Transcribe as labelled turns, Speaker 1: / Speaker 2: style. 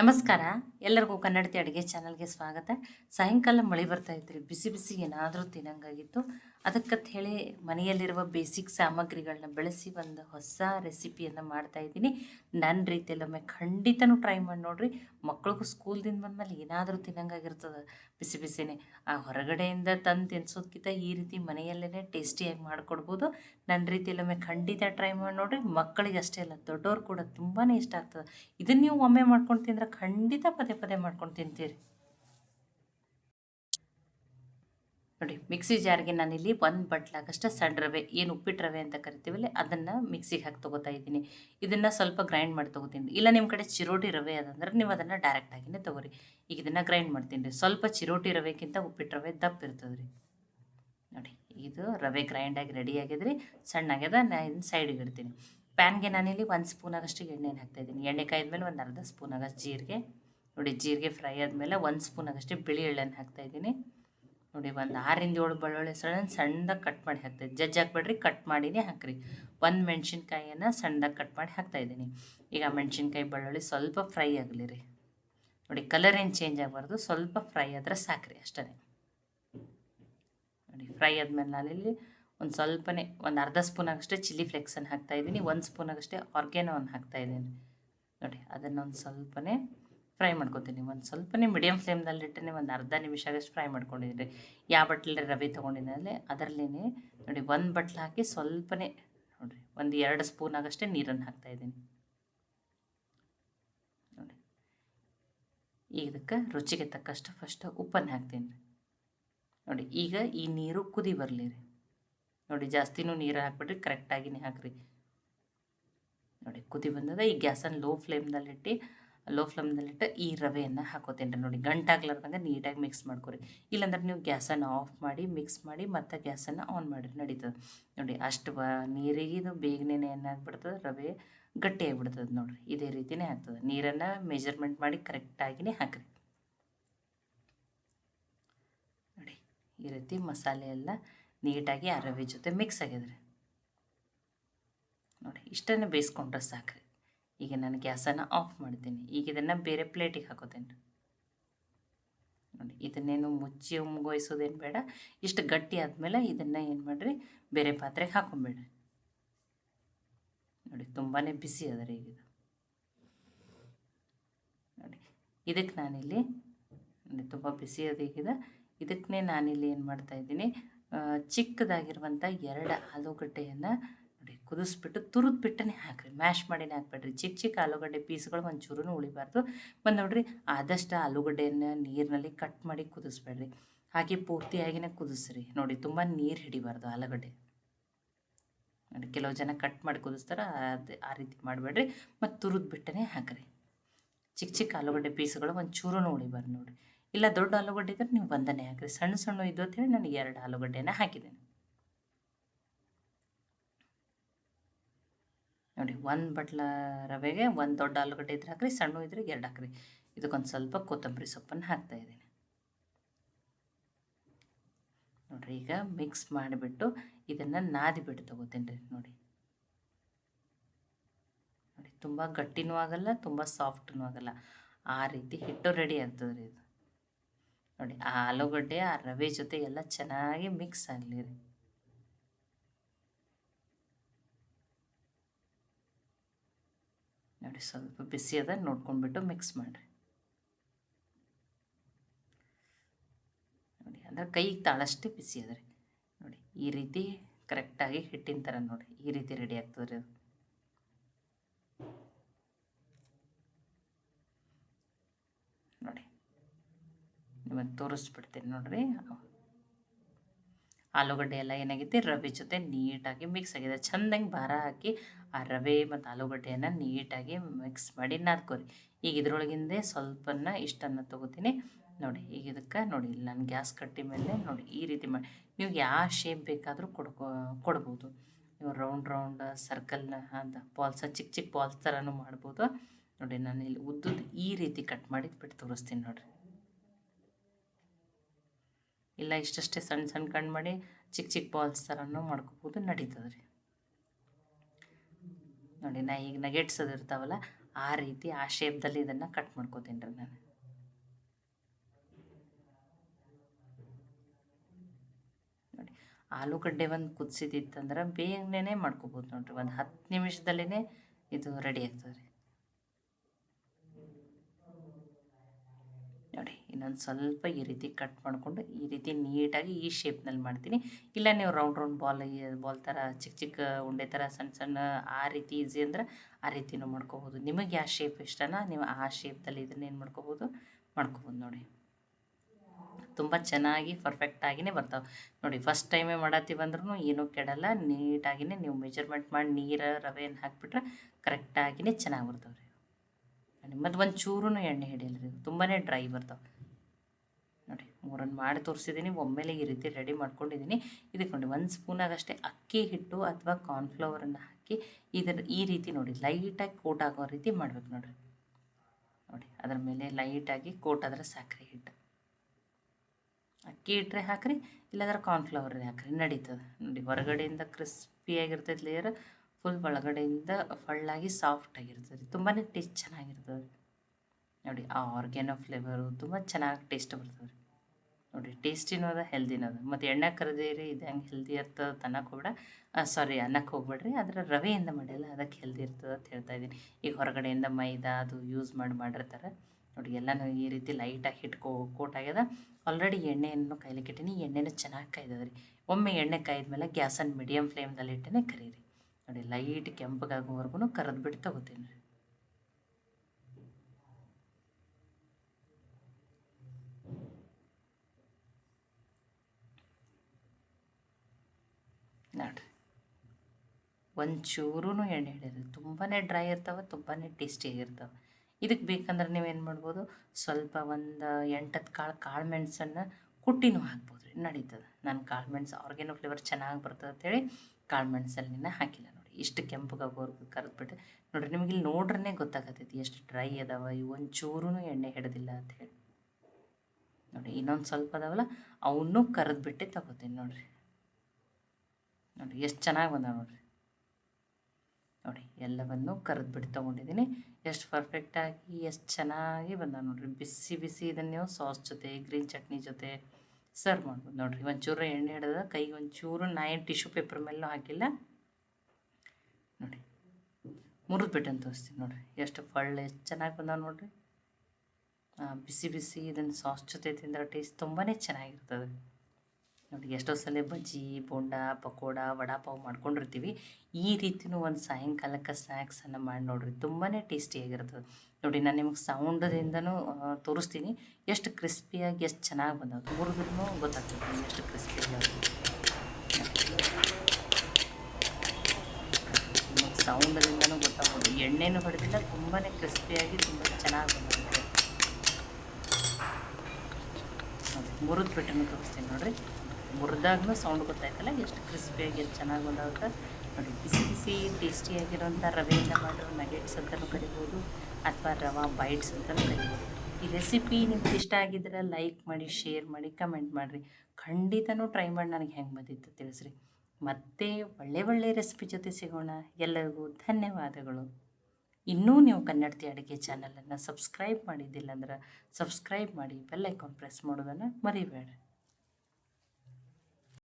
Speaker 1: ನಮಸ್ಕಾರ. ಎಲ್ಲರಿಗೂ ಕನ್ನಡತಿ ಅಡುಗೆ ಚಾನಲ್ಗೆ ಸ್ವಾಗತ. ಸಾಯಂಕಾಲ ಮಳೆ ಬರ್ತಾ ಇತ್ತು ಬಿಸಿ ಬಿಸಿ ಏನಾದರೂ ತಿನ್ನಂಗಾಗಿತ್ತು. ಅದಕ್ಕಂತ ಹೇಳಿ ಮನೆಯಲ್ಲಿರುವ ಬೇಸಿಕ್ ಸಾಮಗ್ರಿಗಳನ್ನ ಬಳಸಿ ಒಂದು ಹೊಸ ರೆಸಿಪಿಯನ್ನು ಮಾಡ್ತಾ ಇದ್ದೀನಿ. ನನ್ನ ರೀತಿಯಲ್ಲೊಮ್ಮೆ ಖಂಡಿತನೂ ಟ್ರೈ ಮಾಡಿ ನೋಡ್ರಿ. ಮಕ್ಳಿಗೂ ಸ್ಕೂಲ್ದಿಂದ ಬಂದಮೇಲೆ ಏನಾದರೂ ತಿನ್ನಂಗಾಗಿರ್ತದೆ. ಬಿಸಿ ಬಿಸಿನೇ. ಆ ಹೊರಗಡೆಯಿಂದ ತಂದು ತಿನ್ಸೋದಕ್ಕಿಂತ ಈ ರೀತಿ ಮನೆಯಲ್ಲೇ ಟೇಸ್ಟಿಯಾಗಿ ಮಾಡಿಕೊಡ್ಬೋದು. ನನ್ನ ರೀತಿಯಲ್ಲೊಮ್ಮೆ ಖಂಡಿತ ಟ್ರೈ ಮಾಡಿ ನೋಡಿರಿ. ಮಕ್ಕಳಿಗೆ ಅಷ್ಟೇ ಅಲ್ಲ ದೊಡ್ಡವ್ರು ಕೂಡ ತುಂಬಾ ಇಷ್ಟ ಆಗ್ತದೆ. ಇದನ್ನು ನೀವು ಒಮ್ಮೆ ಮಾಡ್ಕೊಂಡು ತಿಂದರೆ ಖಂಡಿತ ಪದೇ ಪದೇ ಮಾಡ್ಕೊಂಡು ತಿಂತೀರಿ. ನೋಡಿ, ಮಿಕ್ಸಿ ಜಾರ್ಗೆ ನಾನಿಲ್ಲಿ ಒಂದು ಬಟ್ಲಾಗಷ್ಟು ಸಣ್ಣ ರವೆ, ಏನು ಉಪ್ಪಿಟ್ಟು ರವೆ ಅಂತ ಕರಿತೀವಲ್ಲ, ಅದನ್ನು ಮಿಕ್ಸಿಗೆ ಹಾಕಿ ತೊಗೋತಾ ಇದ್ದೀನಿ. ಇದನ್ನು ಸ್ವಲ್ಪ ಗ್ರೈಂಡ್ ಮಾಡಿ ತೊಗೋತೀನಿ. ಇಲ್ಲ ನಿಮ್ಮ ಕಡೆ ಚಿರೋಟಿ ರವೆ ಅದಂದ್ರೆ ನೀವು ಅದನ್ನು ಡೈರೆಕ್ಟಾಗಿಯೇ ತೊಗೋರಿ. ಈಗ ಇದನ್ನು ಗ್ರೈಂಡ್ ಮಾಡ್ತೀನಿ ರೀ. ಸ್ವಲ್ಪ ಚಿರೋಟಿ ರವೆಗಿಂತ ಉಪ್ಪಿಟ್ಟು ರವೆ ದಪ್ಪ ಇರ್ತದೆ ರೀ. ನೋಡಿ, ಇದು ರವೆ ಗ್ರೈಂಡಾಗಿ ರೆಡಿ ಆಗಿದೆ ಸಣ್ಣ ಆಗ್ಯದ, ನಾ ಇದನ್ನ ಸೈಡಿಗೆ ಇಡ್ತೀನಿ. ಪ್ಯಾನ್ಗೆ ನಾನಿಲ್ಲಿ ಒಂದು ಸ್ಪೂನ್ ಆಗಷ್ಟು ಎಣ್ಣೆನ ಹಾಕ್ತಾಯಿದ್ದೀನಿ ಎಣ್ಣೆ ಮೇಲೆ ಒಂದು ಅರ್ಧ ಸ್ಪೂನ್ ಆಗಷ್ಟು ಜೀರಿಗೆ. ನೋಡಿ, ಜೀರಿಗೆ ಫ್ರೈ ಆದಮೇಲೆ ಒಂದು ಸ್ಪೂನ್ ಆಗಷ್ಟೇ ಬಿಳಿ ಎಳ್ಳನ್ನು ಹಾಕ್ತಾಯಿದ್ದೀನಿ ನೋಡಿ, ಒಂದು ಆರಿಂದ ಏಳು ಬೆಳ್ಳುಳ್ಳಿ ಸಣ್ಣ ಸಣ್ಣದಾಗಿ ಕಟ್ ಮಾಡಿ ಹಾಕ್ತಾಯಿದ್ದೆ ಜಜ್ಜಿ ಹಾಕ್ಬೇಡ್ರಿ ಕಟ್ ಮಾಡಿನೇ, ಹಾಕ್ರಿ. ಒಂದು ಮೆಣಸಿನ್ಕಾಯಿಯನ್ನು ಸಣ್ಣದಾಗಿ ಕಟ್ ಮಾಡಿ ಹಾಕ್ತಾಯಿದ್ದೀನಿ ಈಗ ಮೆಣಸಿನ್ಕಾಯಿ, ಬೆಳ್ಳುಳ್ಳಿ ಸ್ವಲ್ಪ ಫ್ರೈ ಆಗಲಿ ರೀ. ನೋಡಿ ಕಲರ್ ಏನು ಚೇಂಜ್ ಆಗಬಾರ್ದು, ಸ್ವಲ್ಪ ಫ್ರೈ ಆದರೆ ಸಾಕ್ರಿ ಅಷ್ಟೇ ನೋಡಿ ಫ್ರೈ ಆದಮೇಲೆ ಅಲ್ಲಿ ಒಂದು ಸ್ವಲ್ಪನೇ, ಒಂದು ಅರ್ಧ ಸ್ಪೂನ್ ಆಗಷ್ಟೇ ಚಿಲ್ಲಿ ಫ್ಲೆಕ್ಸನ್ನು ಹಾಕ್ತಾಯಿದ್ದೀನಿ ಒಂದು ಸ್ಪೂನ್ ಆಗಷ್ಟೇ ಆರ್ಗ್ಯಾನೋವನ್ನು ಹಾಕ್ತಾಯಿದ್ದೀನಿ ನೋಡಿ ಅದನ್ನು ಒಂದು ಸ್ವಲ್ಪನೇ ಫ್ರೈ ಮಾಡ್ಕೊತೀನಿ. ಒಂದು ಸ್ವಲ್ಪನೇ ಮೀಡಿಯಮ್ ಫ್ಲೇಮ್ನಲ್ಲಿಟ್ಟೆ ಒಂದು ಅರ್ಧ ನಿಮಿಷ ಆಗಷ್ಟು ಫ್ರೈ ಮಾಡ್ಕೊಂಡಿದ್ರಿ. ಯಾವ ಬಟ್ಲಲ್ಲಿ ರವೆ ತೊಗೊಂಡಿದ್ದಲ್ಲಿ ಅದರಲ್ಲೇ ನೋಡಿ ಒಂದು ಬಟ್ಲು ಹಾಕಿ ಸ್ವಲ್ಪನೇ ನೋಡಿರಿ, ಒಂದು ಎರಡು ಸ್ಪೂನ್ ಆಗಷ್ಟೇ ನೀರನ್ನು ಹಾಕ್ತಾಯಿದ್ದೀನಿ ನೋಡಿ. ಈಗ ಇದಕ್ಕೆ ರುಚಿಗೆ ತಕ್ಕಷ್ಟು ಫಸ್ಟ್ ಉಪ್ಪನ್ನು ಹಾಕ್ತೀನಿ. ನೋಡಿ, ಈಗ ಈ ನೀರು ಕುದಿ ಬರಲಿ ರೀ. ನೋಡಿ, ಜಾಸ್ತಿನೂ ನೀರು ಹಾಕ್ಬಿಟ್ರಿ ಕರೆಕ್ಟಾಗಿನೇ ಹಾಕ್ರಿ. ನೋಡಿ, ಕುದಿ ಬಂದದ. ಈ ಗ್ಯಾಸನ್ನು ಲೋ ಫ್ಲೇಮ್ನಲ್ಲಿಟ್ಟು ಲೋ ಫ್ಲೇಮ್ದಲ್ಲಿಟ್ಟು ಈ ರವೆಯನ್ನು ಹಾಕೋತೀನಿ ನೋಡಿ. ಗಂಟಾಗ್ಲಾರ್ದಂಗೆ ನೀಟಾಗಿ ಮಿಕ್ಸ್ ಮಾಡ್ಕೊರಿ. ಇಲ್ಲಾಂದ್ರೆ ನೀವು ಗ್ಯಾಸನ್ನು ಆಫ್ ಮಾಡಿ ಮಿಕ್ಸ್ ಮಾಡಿ ಮತ್ತೆ ಗ್ಯಾಸನ್ನು ಆನ್ ಮಾಡಿರಿ ನಡೀತದೆ. ನೋಡಿ, ಅಷ್ಟು ಬ ನೀರಿಗೆ ಇದು ಬೇಗನೆ ಏನಾಗ್ಬಿಡ್ತದೆ? ರವೆ ಗಟ್ಟಿ ಆಗಿಬಿಡ್ತದೆ ನೋಡಿರಿ. ಇದೇ ರೀತಿಯೇ ಆಗ್ತದೆ. ನೀರನ್ನು ಮೆಜರ್ಮೆಂಟ್ ಮಾಡಿ ಕರೆಕ್ಟಾಗಿಯೇ ಹಾಕಿರಿ. ನೋಡಿ, ಈ ರೀತಿ ಮಸಾಲೆ ಎಲ್ಲ ನೀಟಾಗಿ ಆ ರವೆ ಜೊತೆ ಮಿಕ್ಸ್ ಆಗಿದ್ರಿ ನೋಡಿ, ಇಷ್ಟನ್ನು ಬೇಯಿಸ್ಕೊಂಡ್ರೆ ಸಾಕ್ರಿ. ಈಗ ನಾನು ಗ್ಯಾಸನ್ನು ಆಫ್ ಮಾಡ್ತೀನಿ. ಈಗ ಇದನ್ನು ಬೇರೆ ಪ್ಲೇಟಿಗೆ ಹಾಕೋತೇನೆ. ನೋಡಿ, ಇದನ್ನೇನು ಮುಚ್ಚಿ ಮುಗೋಯಿಸೋದೇನು ಬೇಡ. ಇಷ್ಟು ಗಟ್ಟಿ ಆದಮೇಲೆ ಇದನ್ನು ಏನು ಮಾಡಿರಿ? ಬೇರೆ ಪಾತ್ರೆಗೆ ಹಾಕೊಂಬೇಡ್ರಿ. ನೋಡಿ ತುಂಬಾ ಬಿಸಿ ಅದ ರೀ ಈಗ ನೋಡಿ ಇದಕ್ಕೆ ನಾನಿಲ್ಲಿ, ನೋಡಿ, ತುಂಬ ಬಿಸಿ ಅದು ಈಗಿದ ಇದಕ್ಕೆ ನಾನಿಲ್ಲಿ ಏನು ಮಾಡ್ತಾಯಿದ್ದೀನಿ ಚಿಕ್ಕದಾಗಿರುವಂಥ ಎರಡು ಆಲೂಗಡ್ಡೆಯನ್ನು ನೋಡಿ ಕುದಿಸ್ಬಿಟ್ಟು ತುರಿದ್ಬಿಟ್ಟನೆ ಹಾಕಿರಿ. ಮ್ಯಾಶ್ ಮಾಡಿನೇ ಹಾಕ್ಬೇಡ್ರಿ. ಚಿಕ್ಕ ಚಿಕ್ಕ ಆಲೂಗಡ್ಡೆ ಪೀಸ್ಗಳು ಒಂಚೂರು ಉಳಿಬಾರ್ದು. ಬಂದು ನೋಡಿರಿ, ಆದಷ್ಟು ಆಲೂಗಡ್ಡೆಯನ್ನು ನೀರಿನಲ್ಲಿ ಕಟ್ ಮಾಡಿ ಕುದಿಸ್ಬೇಡ್ರಿ. ಹಾಗೆ ಪೂರ್ತಿಯಾಗಿನೇ ಕುದಿಸ್ರಿ. ನೋಡಿ, ತುಂಬ ನೀರು ಹಿಡಿಬಾರ್ದು ಆಲೂಗಡ್ಡೆ. ನೋಡಿ, ಕೆಲವು ಜನ ಕಟ್ ಮಾಡಿ ಕುದಿಸ್ತಾರೆ, ಅದು ಆ ರೀತಿ ಮಾಡಬೇಡ್ರಿ. ಮತ್ತು ತುರಿದ್ಬಿಟ್ಟನೆ ಹಾಕಿರಿ. ಚಿಕ್ಕ ಚಿಕ್ಕ ಆಲೂಗಡ್ಡೆ ಪೀಸ್ಗಳು ಒಂಚೂರು ಉಳಿಬಾರ್ದು ನೋಡಿರಿ. ಇಲ್ಲ ದೊಡ್ಡ ಆಲೂಗಡ್ಡೆ ಇದ್ರೆ ನೀವು ಒಂದನೇ ಹಾಕಿರಿ. ಸಣ್ಣ ಸಣ್ಣ ಇದ್ದು ಅಂತೇಳಿ ನಾನು ಎರಡು ಆಲೂಗಡ್ಡೆನ ಹಾಕಿದ್ದೇನೆ. ನೋಡಿ, ಒಂದು ಬಟ್ಲ ರವೆಗೆ ಒಂದು ದೊಡ್ಡ ಆಲೂಗಡ್ಡೆ ಇದ್ರೆ ಹಾಕ್ರಿ ಸಣ್ಣ ಇದ್ರೆ ಎರಡು ಹಾಕ್ರಿ. ಇದಕ್ಕೊಂದು ಸ್ವಲ್ಪ ಕೊತ್ತಂಬರಿ ಸೊಪ್ಪನ್ನು ಹಾಕ್ತಾ ಇದ್ದೀನಿ. ನೋಡಿರಿ, ಈಗ ಮಿಕ್ಸ್ ಮಾಡಿಬಿಟ್ಟು ಇದನ್ನು ನಾದಿಬಿಟ್ಟು ತೊಗೋತೀನಿ ರೀ ನೋಡಿ. ನೋಡಿ, ತುಂಬ ಗಟ್ಟಿನೂ ಆಗಲ್ಲ, ತುಂಬ ಸಾಫ್ಟೂ ಆಗಲ್ಲ. ಆ ರೀತಿ ಹಿಟ್ಟು ರೆಡಿ ಆಗ್ತದೆ ರೀ ಇದು. ನೋಡಿ, ಆ ಆಲೂಗಡ್ಡೆ, ಆ ರವೆ ಜೊತೆ ಎಲ್ಲ ಚೆನ್ನಾಗಿ ಮಿಕ್ಸ್ ಆಗಲಿ ರೀ. ನೋಡಿ ಸ್ವಲ್ಪ ಬಿಸಿ ಅದ, ನೋಡ್ಕೊಂಡ್ಬಿಟ್ಟು ಮಿಕ್ಸ್ ಮಾಡಿರಿ. ನೋಡಿ, ಅಂದ್ರೆ ಕೈಗೆ ತಾಳಷ್ಟೇ ಬಿಸಿ ಅದ ರೀ ನೋಡಿ, ಈ ರೀತಿ ಕರೆಕ್ಟಾಗಿ ಹಿಟ್ಟಿನ ಥರ ನೋಡಿ ಈ ರೀತಿ ರೆಡಿ ಆಗ್ತದೆ ರೀ ಅದು. ನೋಡಿ, ನಿಮಗೆ ತೋರಿಸ್ಬಿಡ್ತೀನಿ ನೋಡಿರಿ. ಆಲೂಗಡ್ಡೆ ಎಲ್ಲ ಏನಾಗೈತಿ ರವೆ ಜೊತೆ ನೀಟಾಗಿ ಮಿಕ್ಸ್ ಆಗಿದೆ. ಚಂದಂಗೆ ಭಾರ ಹಾಕಿ ಆ ರವೆ ಮತ್ತು ಆಲೂಗಡ್ಡೆಯನ್ನು ನೀಟಾಗಿ ಮಿಕ್ಸ್ ಮಾಡಿ ನಾದ್ಕೋರಿ. ಈಗ ಇದ್ರೊಳಗಿಂದೆ ಸ್ವಲ್ಪನ ಇಷ್ಟನ್ನು ತೊಗೋತೀನಿ. ನೋಡಿ, ಈಗ ಇದಕ್ಕೆ ನೋಡಿ, ಇಲ್ಲಿ ನಾನು ಗ್ಯಾಸ್ ಕಟ್ಟಿ ಮೇಲೆ ನೋಡಿ, ಈ ರೀತಿ ಮಾಡಿ. ನೀವು ಯಾವ ಶೇಪ್ ಬೇಕಾದರೂ ಕೊಡ್ಕೊ, ಕೊಡ್ಬೋದು. ನೀವು ರೌಂಡ್ ರೌಂಡ್ ಸರ್ಕಲ್ನ ಅಂತ ಬಾಲ್ಸ ಚಿಕ್ಕ ಚಿಕ್ಕ ಬಾಲ್ಸ್ ಥರನೂ ಮಾಡ್ಬೋದು. ನೋಡಿ, ನಾನು ಇಲ್ಲಿ ಉದ್ದುದ್ದು ಈ ರೀತಿ ಕಟ್ ಮಾಡಿ ಬಿಟ್ಟು ತೋರಿಸ್ತೀನಿ ನೋಡಿರಿ. ಇಲ್ಲ, ಇಷ್ಟಷ್ಟೇ ಸಣ್ಣ ಸಣ್ಣ ಕಣ್ಣು ಮಾಡಿ ಚಿಕ್ಕ ಚಿಕ್ಕ ಬಾಲ್ಸ್ ಥರನೂ ಮಾಡ್ಕೋಬೋದು, ನಡೀತದೆ ರೀ. ನೋಡಿ, ನಾ ಈಗ ನಗೆಟ್ಸ್ ಅದು ಇರ್ತಾವಲ್ಲ, ಆ ರೀತಿ, ಆ ಶೇಪ್ದಲ್ಲಿ ಇದನ್ನು ಕಟ್ ಮಾಡ್ಕೋತೀನಿ ರೀ ನಾನು. ನೋಡಿ, ಆಲೂಗಡ್ಡೆ ಒಂದು ಕುದಿಸಿದಿತ್ತಂದ್ರೆ ಬೇಗನೆ ಮಾಡ್ಕೋಬೋದು ನೋಡಿರಿ, ಒಂದು ಹತ್ತು ನಿಮಿಷದಲ್ಲೇ ಇದು ರೆಡಿ ಆಗ್ತದೆ ರೀ. ನೋಡಿ, ಇನ್ನೊಂದು ಸ್ವಲ್ಪ ಈ ರೀತಿ ಕಟ್ ಮಾಡಿಕೊಂಡು ಈ ರೀತಿ ನೀಟಾಗಿ ಈ ಶೇಪ್ನಲ್ಲಿ ಮಾಡ್ತೀನಿ. ಇಲ್ಲ ನೀವು ರೌಂಡ್ ರೌಂಡ್ ಬಾಲ್ ಬಾಲ್ ಥರ ಚಿಕ್ಕ ಚಿಕ್ಕ ಉಂಡೆ ಥರ ಸಣ್ಣ ಸಣ್ಣ ಆ ರೀತಿ ಈಸಿ ಅಂದ್ರೆ ಆ ರೀತಿನೂ ಮಾಡ್ಕೋಬೋದು. ನಿಮಗೆ ಯಾವ ಶೇಪ್ ಇಷ್ಟನ ನೀವು ಆ ಶೇಪ್ದಲ್ಲಿ ಇದನ್ನೇನು ಮಾಡ್ಕೋಬೋದು? ಮಾಡ್ಕೋಬೋದು ನೋಡಿ. ತುಂಬ ಚೆನ್ನಾಗಿ ಪರ್ಫೆಕ್ಟಾಗಿಯೇ ಬರ್ತಾವೆ. ನೋಡಿ ಫಸ್ಟ್ ಟೈಮೇ ಮಾಡತ್ತೀವಿ ಅಂದ್ರೂ ಏನೂ ಕೆಡಲ್ಲ. ನೀಟಾಗಿಯೇ ನೀವು ಮೆಜರ್ಮೆಂಟ್ ಮಾಡಿ ನೀರು, ರವೆಯನ್ನು ಹಾಕಿಬಿಟ್ರೆ ಕರೆಕ್ಟಾಗಿಯೇ ಚೆನ್ನಾಗಿ ಬರ್ತಾವೆ ರೀ ಮತ್ತು ಒಂದು ಚೂರು ಎಣ್ಣೆ ಹಿಡಿಯಲ್ಲ ರೀ ತುಂಬಾ ಡ್ರೈ ಬರ್ತಾವೆ. ನೋಡಿ ಮೂರನ್ನು ಮಾಡಿ ತೋರಿಸಿದ್ದೀನಿ ಒಮ್ಮೆಲೆ ಈ ರೀತಿ ರೆಡಿ ಮಾಡ್ಕೊಂಡಿದ್ದೀನಿ ಇದಕ್ಕೆ ನೋಡಿ, ಒಂದು ಸ್ಪೂನಾಗಷ್ಟೇ ಅಕ್ಕಿ ಹಿಟ್ಟು ಅಥವಾ ಕಾರ್ನ್ಫ್ಲವರನ್ನು ಹಾಕಿ ಇದರ ಈ ರೀತಿ ನೋಡಿ ಲೈಟಾಗಿ ಕೋಟ್ ಆಗೋ ರೀತಿ ಮಾಡಬೇಕು ನೋಡಿರಿ. ನೋಡಿ, ಅದರ ಮೇಲೆ ಲೈಟಾಗಿ ಕೋಟ್ ಅದರ ಸಾಕ್ರಿ ಹಿಟ್ಟು. ಅಕ್ಕಿ ಇಟ್ಟರೆ ಹಾಕ್ರಿ, ಇಲ್ಲಾಂದ್ರೆ ಕಾರ್ನ್ಫ್ಲವರ್ ಹಾಕ್ರಿ, ನಡೀತದೆ. ನೋಡಿ, ಹೊರಗಡೆಯಿಂದ ಕ್ರಿಸ್ಪಿಯಾಗಿರ್ತೈತೆ ಲೇಯರ್ ಫುಲ್ ಒಳಗಡೆಯಿಂದ ಫಳ್ಳಾಗಿ ಸಾಫ್ಟಾಗಿರ್ತದೆ ತುಂಬಾ ಟೇಸ್ಟ್ ಚೆನ್ನಾಗಿರ್ತದೆ ನೋಡಿ, ಆ ಆರ್ಗ್ಯಾನೋ ಫ್ಲೇವರು ತುಂಬ ಚೆನ್ನಾಗಿ ಟೇಸ್ಟ್ ಬರ್ತದೆ ನೋಡಿ ಟೇಸ್ಟಿನೂ ಅದ ಹೆಲ್ದಿನೂ ಮತ್ತು ಎಣ್ಣೆ ಕರೆದಿರಿ ಇದು ಹೆಂಗೆ ಹೆಲ್ದಿ ಇರ್ತದೆ ಅನ್ನಕ್ಕೆ ಕೂಡ ಸಾರಿ ಅನ್ನಕ್ಕೆ ಹೋಗ್ಬೇಡ್ರಿ. ಅದರ ರವೆಯಿಂದ ಮಾಡಿಲ್ಲ, ಅದಕ್ಕೆ ಹೆಲ್ದಿ ಇರ್ತದೆ ಅಂತ ಹೇಳ್ತಾ ಇದ್ದೀನಿ. ಈಗ ಹೊರಗಡೆಯಿಂದ ಮೈದಾ ಅದು ಯೂಸ್ ಮಾಡಿ, ಮಾಡಿರ್ತಾರೆ. ನೋಡಿ, ಎಲ್ಲನೂ ಈ ರೀತಿ ಲೈಟಾಗಿ ಹಿಟ್ಕೋ ಕೋಟ್ ಆಗ್ಯದ. ಆಲ್ರೆಡಿ ಎಣ್ಣೆಯನ್ನು ಕಾಯ್ಲಿಕ್ಕೆ ಇಟ್ಟೀನಿ ಎಣ್ಣೆನೂ ಚೆನ್ನಾಗಿ ಕಾಯ್ದದ ರೀ. ಒಮ್ಮೆ ಎಣ್ಣೆ ಕಾಯ್ದ ಮೇಲೆ ಗ್ಯಾಸನ್ನು ಮೀಡಿಯಮ್ ಫ್ಲೇಮ್ದಲ್ಲಿ ಇಟ್ಟೇ ಕರೀರಿ. ನೋಡಿ ಲೈಟ್ ಕೆಂಪಗಾಗೋವರೆಗೂ ಕರೆದು ಬಿಟ್ಟು ತಗೋತೀನಿ ನೋಡಿ ನೋಡ್ರಿ ಒಂಚೂರು ಎಣ್ಣೆ ಹಿಡಿಯೋದು ತುಂಬಾ ಡ್ರೈ ಇರ್ತಾವೆ ತುಂಬಾ ಟೇಸ್ಟಿಯಾಗಿರ್ತಾವೆ ಇದಕ್ಕೆ ಬೇಕಂದ್ರೆ ನೀವೇನು ಮಾಡ್ಬೋದು, ಸ್ವಲ್ಪ ಒಂದು ಎಂಟತ್ತು ಕಾಳು ಕಾಳು ಮೆಣಸನ್ನು ಕುಟ್ಟಿನೂ ಹಾಕ್ಬೋದು ರೀ ನಡೀತದೆ. ನಾನು ಕಾಳು ಮೆಣಸು ಅವ್ರಿಗೇನು ಫ್ಲೇವರ್ ಚೆನ್ನಾಗಿ ಬರ್ತದೆ ಅಂತೇಳಿ ಕಾಳು ಮೆಣಸಲ್ಲಿನ ಹಾಕಿಲ್ಲ ಇಷ್ಟು ಕೆಂಪಗಾಗೋರ್ಗು ಕರೆದ್ಬಿಟ್ಟು ನೋಡಿರಿ ನಿಮಗೆ ಇಲ್ಲಿ ನೋಡ್ರೇ ಗೊತ್ತಾಗತ್ತೈತಿ ಎಷ್ಟು ಡ್ರೈ ಅದಾವ ಇವು ಚೂರು ಎಣ್ಣೆ ಹಿಡ್ದಿಲ್ಲ ಅಂತ ಹೇಳಿ. ನೋಡಿ, ಇನ್ನೊಂದು ಸ್ವಲ್ಪ ಅದಾವಲ್ಲ, ಅವನ್ನೂ ಕರೆದ್ಬಿಟ್ಟೆ ತಗೋತೀನಿ ನೋಡಿರಿ. ನೋಡಿ, ಎಷ್ಟು ಚೆನ್ನಾಗಿ ಬಂದಾವ ನೋಡಿರಿ. ನೋಡಿ, ಎಲ್ಲವನ್ನು ಕರೆದ್ಬಿಟ್ಟು ತೊಗೊಂಡಿದ್ದೀನಿ. ಎಷ್ಟು ಪರ್ಫೆಕ್ಟಾಗಿ ಎಷ್ಟು ಚೆನ್ನಾಗಿ ಬಂದ ನೋಡಿರಿ. ಬಿಸಿ ಬಿಸಿ ಇದನ್ನು ನೀವು ಸಾಸ್ ಜೊತೆ ಗ್ರೀನ್ ಚಟ್ನಿ ಜೊತೆ ಸರ್ವ್ ಮಾಡ್ಬೋದು ನೋಡಿರಿ. ಒಂಚೂರು ಎಣ್ಣೆ ಹಿಡಿದ, ಕೈಗೆ ಒಂಚೂರು ನಾ ಏನು ಟಿಶ್ಯೂ ಪೇಪರ್ ಮೇಲೂ ಹಾಕಿಲ್ಲ. ನೋಡಿ. ಮುರಿದು ಅಂತ ತೋರಿಸ್ತೀನಿ ನೋಡಿರಿ. ಎಷ್ಟು ಫಳ್ಳು ಎಷ್ಟು ಚೆನ್ನಾಗಿ ಬಂದಾವೆ ನೋಡಿರಿ. ಬಿಸಿ ಬಿಸಿ ಇದನ್ನು ಸಾಸ್ ಜೊತೆ ತಿಂದರೆ ಟೇಸ್ಟ್ ತುಂಬಾ ಚೆನ್ನಾಗಿರ್ತದೆ. ನೋಡಿ, ಎಷ್ಟೋ ಸಲ ಬಜ್ಜಿ, ಬೋಂಡ, ಪಕೋಡ, ವಡಾಪಾವ್ ಮಾಡ್ಕೊಂಡಿರ್ತೀವಿ. ಈ ರೀತಿಯೂ ಒಂದು ಸಾಯಂಕಾಲಕ್ಕೆ ಸ್ನ್ಯಾಕ್ಸನ್ನು ಮಾಡಿ ನೋಡಿರಿ. ತುಂಬಾ ಟೇಸ್ಟಿಯಾಗಿರ್ತದೆ ನೋಡಿ, ನಾನು ನಿಮಗೆ ಸೌಂಡದಿಂದನೂ ತೋರಿಸ್ತೀನಿ. ಎಷ್ಟು ಕ್ರಿಸ್ಪಿಯಾಗಿ ಎಷ್ಟು ಚೆನ್ನಾಗಿ ಬಂದವು. ಮುರಿದ್ರೂ ಗೊತ್ತಾಗ್ತದೆ ಎಷ್ಟು ಕ್ರಿಸ್ಪಿಯಾಗಿ ಸೌಂಡದಿಂದನೂ ಗೊತ್ತಾಗ್ಬೋದು ಎಣ್ಣೆನೂ ಹೊಡೆದಿಲ್ಲ ತುಂಬಾ ಕ್ರಿಸ್ಪಿಯಾಗಿ ತುಂಬ ಚೆನ್ನಾಗಿ ಬಂದಿದೆ ಮುರಿದ್ ಬಿಟ್ಟನ್ನು ತೋರಿಸ್ತೀನಿ ನೋಡಿರಿ. ಮುರಿದಾಗ್ಲೂ ಸೌಂಡ್ ಗೊತ್ತಾಯ್ತಲ್ಲ, ಎಷ್ಟು ಕ್ರಿಸ್ಪಿಯಾಗಿ, ಎಷ್ಟು ಚೆನ್ನಾಗಿ ಬಂದಾಗುತ್ತೆ. ನೋಡಿ, ಬಿಸಿ ಬಿಸಿ ಟೇಸ್ಟಿಯಾಗಿರೋಂಥ ರವೆಯಿಂದ ಮಾಡಿರೋ ನಗೆಟ್ಸ್ ಅಂತಲೂ ಕರಿಬೋದು, ಅಥವಾ ರವಾ ಬೈಟ್ಸ್ ಅಂತಲೂ ಕರಿಬೋದು. ಈ ರೆಸಿಪಿ ನಿಮ್ಗೆ ಇಷ್ಟ ಆಗಿದ್ರೆ ಲೈಕ್ ಮಾಡಿ ಶೇರ್ ಮಾಡಿ ಕಮೆಂಟ್ ಮಾಡಿರಿ. ಖಂಡಿತನೂ ಟ್ರೈ ಮಾಡಿ, ನನಗೆ ಹೆಂಗೆ ಬಂದಿತ್ತು ತಿಳಿಸ್ರಿ. ಮತ್ತೆ ಒಳ್ಳೆ ಒಳ್ಳೆ ರೆಸಿಪಿ ಜೊತೆ ಸಿಗೋಣ. ಎಲ್ಲರಿಗೂ ಧನ್ಯವಾದಗಳು. ಇನ್ನೂ ನೀವು ಕನ್ನಡತಿ ಅಡುಗೆ ಚಾನಲನ್ನು ಸಬ್ಸ್ಕ್ರೈಬ್ ಮಾಡಿದ್ದಿಲ್ಲ ಅಂದ್ರೆ ಸಬ್ಸ್ಕ್ರೈಬ್ ಮಾಡಿ ಬೆಲ್ಲೈಕಾನ್ ಪ್ರೆಸ್ ಮಾಡೋದನ್ನು ಮರಿಬೇಡ್ರಿ